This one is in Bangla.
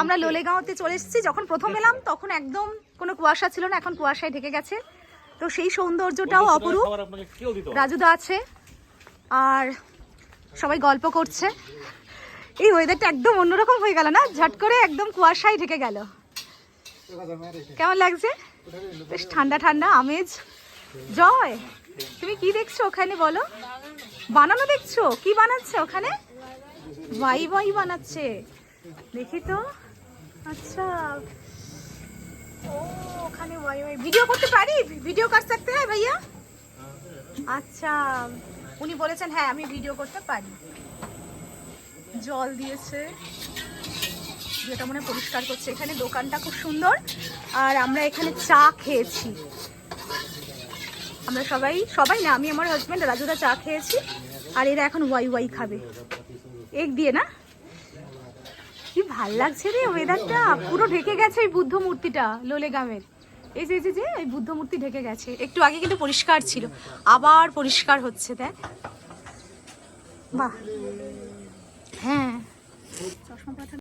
আমরা লোলেগাঁওতে চলে এসেছি। যখন প্রথম এলাম তখন একদম কোনো কুয়াশা ছিল না এখন কুয়াশায় ঢেকে গেছে। তো সেই সৌন্দর্যটাও অপরূপ। রাজুদা আছে আর সবাই গল্প করছে। এই ওয়েদারটা একদম অন্যরকম হয়ে গেল না? ঝট করে একদম কুয়াশায় ঢেকে গেল। কেমন লাগছে? বেশ ঠান্ডা ঠান্ডা আমেজ। জয়! তুমি কি দেখছ ওখানে বলো? বানানো দেখছ? কি বানাচ্ছে ওখানে? ওয়াই ওয়াই বানাচ্ছে। দেখি তো। আচ্ছা। ও, ওখানে ওয়াই ওয়াই। ভিডিও করতে পারি? ভিডিও কাজ থাকতে হয় ভাইয়া? আচ্ছা। উনি বলেছেন হ্যাঁ আমি ভিডিও করতে পারি। জল দিয়েছে। যেটা মনে পরিষ্কার করছে। এখানে দোকানটা খুব সুন্দর। আর আমরা এখানে চা খেয়েছি। আমরা সবাই সবাই না, আমি আমার হাজব্যান্ড রাজুদা চা খেয়েছি। আর এরা এখন ওয়াই ওয়াই খাবে। এগ দিয়ে না? কি ভালো লাগছে রে ওয়েদারটা পুরো ঢেকে গেছে এই বুদ্ধ মূর্তিটা লোলে গামের এই যে যে যে, এই বুদ্ধ মূর্তি ঢেকে গেছে। একটু আগে কিন্তু পরিষ্কার ছিল, আবার পরিষ্কার হচ্ছে, দেখ। বাহ। হ্যাঁ।